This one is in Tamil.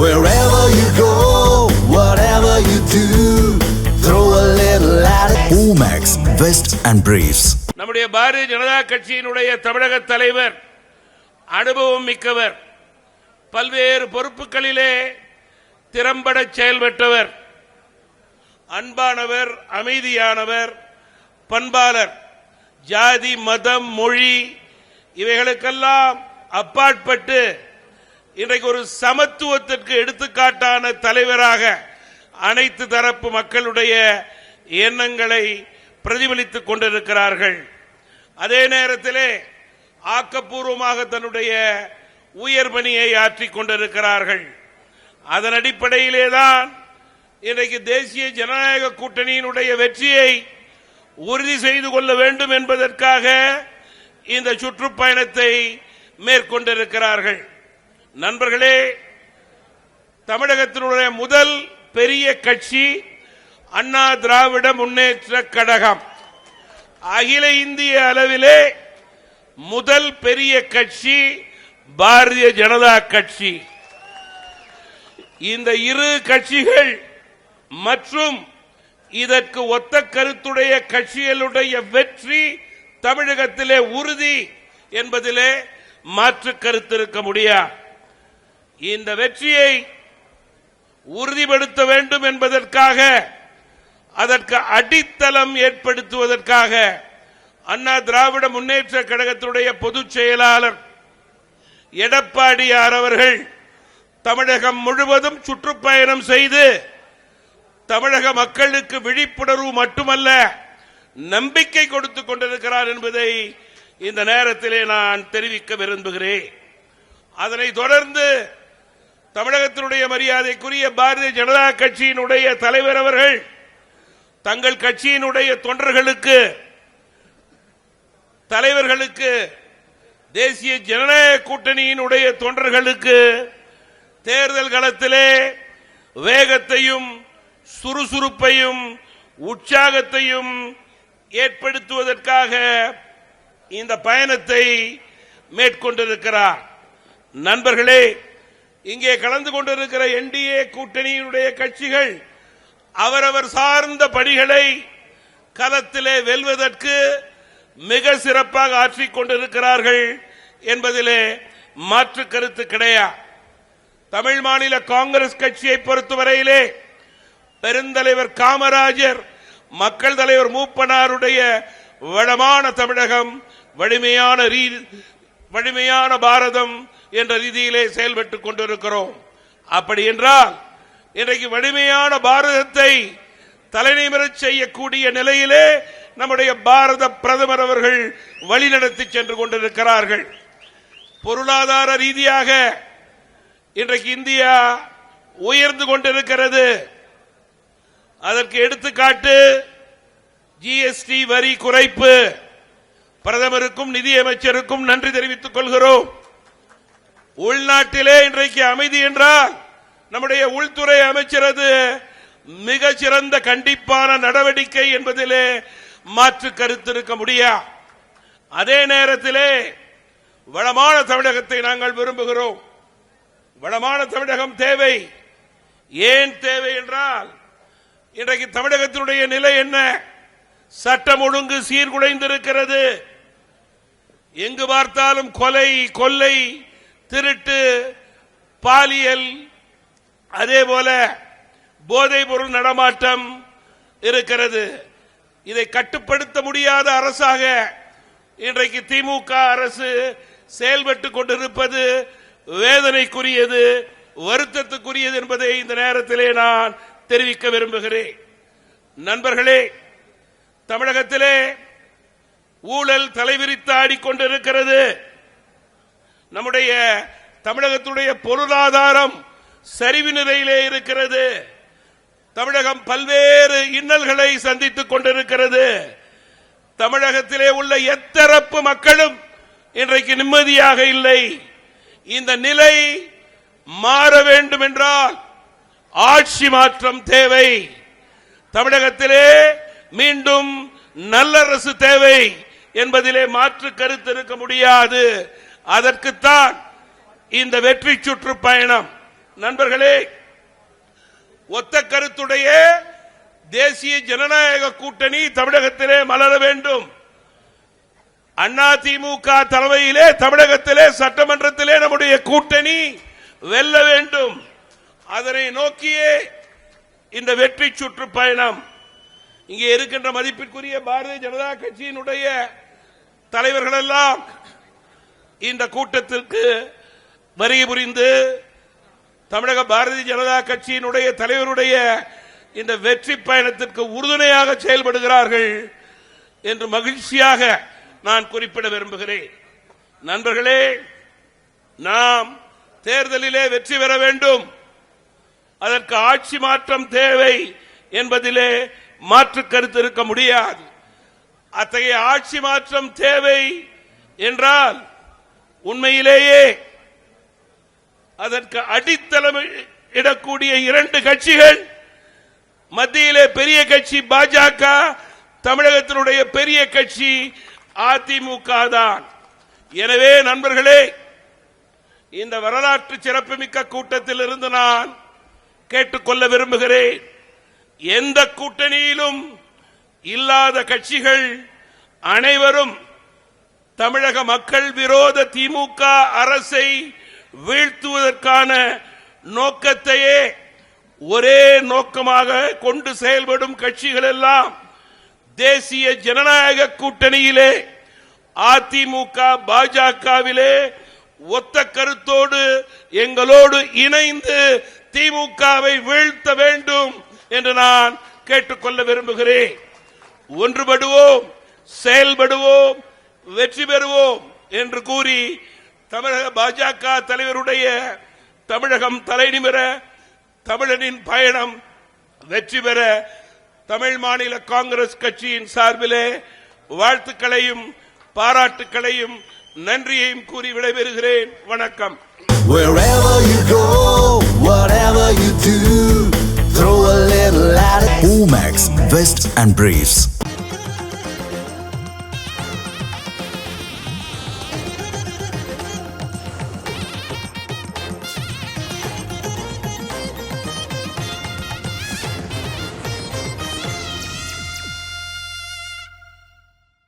Wherever you go, whatever you do, throw a little at it. Omax, Vest and Briefs. நம்முடைய பாரதிய ஜனதா கட்சியினுடைய தமிழக தலைவர் அனுபவம் மிக்கவர் பல்வேறு பொறுப்புகளிலே திறம்பட செயல்பட்டவர் அன்பானவர் அமைதியானவர் பண்பாளர் ஜாதி மதம் மொழி இவைகளுக்கெல்லாம் அப்பாற்பட்டு இன்றைக்கு ஒரு சமத்துவத்திற்கு எடுத்துக்காட்டான தலைவராக அனைத்து தரப்பு மக்களுடைய எண்ணங்களை பிரதிபலித்துக் கொண்டிருக்கிறார்கள். அதே நேரத்திலே ஆக்கப்பூர்வமாக தன்னுடைய உயர் பணியை ஆற்றிக் கொண்டிருக்கிறார்கள். அதன் அடிப்படையிலே தான் இன்றைக்கு தேசிய ஜனநாயக கூட்டணியினுடைய வெற்றியை உறுதி செய்து கொள்ள வேண்டும் என்பதற்காக இந்த சுற்றுப்பயணத்தை மேற்கொண்டிருக்கிறார்கள். நண்பர்களே தமிழகத்தினுடைய முதல் பெரிய கட்சி அண்ணா திராவிட முன்னேற்ற கழகம். அகில இந்திய அளவிலே முதல் பெரிய கட்சி பாரதிய ஜனதா கட்சி. இந்த இரு கட்சிகள் மற்றும் இதற்கு ஒத்த கருத்துடைய கட்சிகளுடைய வெற்றி தமிழகத்திலே உறுதி என்பதிலே மாற்று கருத்து இருக்க முடியாது இந்த வெற்றியை உறுதிப்படுத்த வேண்டும் என்பதற்காக அதற்கு அடித்தளம் ஏற்படுத்துவதற்காக அண்ணா திராவிட முன்னேற்ற கழகத்துடைய பொதுச் செயலாளர் எடப்பாடியார் அவர்கள் தமிழகம் முழுவதும் சுற்றுப்பயணம் செய்து தமிழக மக்களுக்கு விழிப்புணர்வு மட்டுமல்ல நம்பிக்கை கொடுத்துக் கொண்டிருக்கிறார் என்பதை இந்த நேரத்திலே நான் தெரிவிக்க விரும்புகிறேன். அதனைத் தொடர்ந்து தமிழகத்தினுடைய மரியாதைக்குரிய பாரதிய ஜனதா கட்சியினுடைய தலைவர் அவர்கள் தங்கள் கட்சியினுடைய தொண்டர்களுக்கு தலைவர்களுக்கு தேசிய ஜனநாயக கூட்டணியினுடைய தொண்டர்களுக்கு தேர்தல் களத்திலே வேகத்தையும் சுறுசுறுப்பையும் உற்சாகத்தையும் ஏற்படுத்துவதற்காக இந்த பயணத்தை மேற்கொண்டிருக்கிறார். நண்பர்களே இங்கே கலந்து கொண்டிருக்கிற என்டிஏ கூட்டணியினுடைய கட்சிகள் அவரவர் சார்ந்த பணிகளை களத்திலே வெல்வதற்கு மிக சிறப்பாக ஆற்றிக் கொண்டிருக்கிறார்கள் என்பதிலே மாற்று கருத்து கிடையாது தமிழ் மாநில காங்கிரஸ் கட்சியை பொறுத்தவரையிலே பெருந்தலைவர் காமராஜர் மக்கள் தலைவர் மூப்பனாருடைய வளமான தமிழகம் வலிமையான வலிமையான பாரதம் என்ற ரீதியிலே செயல்பட்டு கொண்டிருக்கிறோம். அப்படி என்றால் இன்றைக்கு வலிமையான பாரதத்தை தலைநிமிரச் செய்யக்கூடிய நிலையிலே நம்முடைய பாரத பிரதமர் அவர்கள் வழிநடத்தி சென்று கொண்டிருக்கிறார்கள். பொருளாதார ரீதியாக இன்றைக்கு இந்தியா உயர்ந்து கொண்டிருக்கிறது. அதற்கு எடுத்துக்காட்டு ஜிஎஸ்டி வரி குறைப்பு. பிரதமருக்கும் நிதியமைச்சருக்கும் நன்றி தெரிவித்துக் கொள்கிறோம். உள்நாட்டிலே இன்றைக்கு அமைதி என்றால் நம்முடைய உள்துறை அமைச்சரது மிக சிறந்த கண்டிப்பான நடவடிக்கை என்பதிலே மாற்று கருத்து இருக்க முடியாது அதே நேரத்திலே வளமான தமிழகத்தை நாங்கள் விரும்புகிறோம். வளமான தமிழகம் தேவை. ஏன் தேவை என்றால் இன்றைக்கு தமிழகத்தினுடைய நிலை என்ன? சட்டம் ஒழுங்கு சீர்குலைந்திருக்கிறது. எங்கு பார்த்தாலும் கொலை கொள்ளை திருட்டு பாலியல் அதே போல போதைப் பொருள் நடமாட்டம் இருக்கிறது. இதை கட்டுப்படுத்த முடியாத அரசாக இன்றைக்கு திமுக அரசு செயல்பட்டு கொண்டிருப்பது வேதனைக்குரியது வருத்தத்துக்குரியது என்பதை இந்த நேரத்திலே நான் தெரிவிக்க விரும்புகிறேன். நண்பர்களே தமிழகத்திலே ஊழல் தலைவிரித்து ஆடிக்கொண்டிருக்கிறது. நம்முடைய தமிழகத்துடைய பொருளாதாரம் சரிவு நிலையிலே இருக்கிறது. தமிழகம் பல்வேறு இன்னல்களை சந்தித்துக் கொண்டிருக்கிறது. தமிழகத்திலே உள்ள எத்தரப்பு மக்களும் இன்றைக்கு நிம்மதியாக இல்லை. இந்த நிலை மாற வேண்டும் என்றால் ஆட்சி மாற்றம் தேவை. தமிழகத்திலே மீண்டும் நல்லரசு தேவை. என்பதிலே மாற்று கருத்து இருக்க முடியாது. அதற்குத்தான் இந்த வெற்றி சுற்றுப்பயணம் நண்பர்களே ஒத்த கருத்துடைய தேசிய ஜனநாயக கூட்டணி தமிழகத்திலே மலர வேண்டும். அண்ணா திமுக தலைமையிலே தமிழகத்திலே சட்டமன்றத்திலே நம்முடைய கூட்டணி வெல்ல வேண்டும். அதனை நோக்கியே இந்த வெற்றி சுற்று பயணம். இங்கே இருக்கின்ற மதிப்பிற்குரிய பாரதிய ஜனதா கட்சியினுடைய தலைவர்கள் எல்லாம் இந்த கூட்டத்திற்கு வருகை புரிந்து தமிழக பாரதிய ஜனதா கட்சியினுடைய தலைவருடைய இந்த வெற்றி பயணத்திற்கு உறுதுணையாக செயல்படுகிறார்கள் என்று மகிழ்ச்சியாக நான் குறிப்பிட விரும்புகிறேன். நண்பர்களே நாம் தேர்தலிலே வெற்றி பெற வேண்டும். அதற்கு ஆட்சி மாற்றம் தேவை என்பதிலே மாற்று கருத்து இருக்க முடியாது. அத்தகைய ஆட்சி மாற்றம் தேவை என்றால் உண்மையிலேயே அதற்கு அடித்தளம் இடக்கூடிய இரண்டு கட்சிகள் மத்தியிலே பெரிய கட்சி பாஜக தமிழகத்தினுடைய பெரிய கட்சி அதிமுக தான். எனவே நண்பர்களே இந்த வரலாற்று சிறப்புமிக்க கூட்டத்தில் இருந்து நான் கேட்டுக்கொள்ள விரும்புகிறேன். எந்த கூட்டணியிலும் இல்லாத கட்சிகள் அனைவரும் தமிழக மக்கள் விரோத திமுக அரசை வீழ்த்துவதற்கான நோக்கத்தையே ஒரே நோக்கமாக கொண்டு செயல்படும் கட்சிகள் எல்லாம் தேசிய ஜனநாயக கூட்டணியிலே அதிமுக பாஜகவிலே ஒத்த கருத்தோடு எங்களோடு இணைந்து திமுகவை வீழ்த்த வேண்டும் என்று நான் கேட்டுக்கொள்ள விரும்புகிறேன். ஒன்றுபடுவோம் செயல்படுவோம் வெற்றி பெறுவோம் என்று கூறி தமிழக பாஜக தலைவருடைய தமிழகம் தலைநிமிர தமிழனின் பயணம் வெற்றி பெற தமிழ் மாநில காங்கிரஸ் கட்சியின் சார்பிலே வாழ்த்துக்களையும் பாராட்டுக்களையும் நன்றியையும் கூறி விடைபெறுகிறேன். வணக்கம். Wherever you go, whatever you do, throw a little at it. Omax, Vest and Briefs.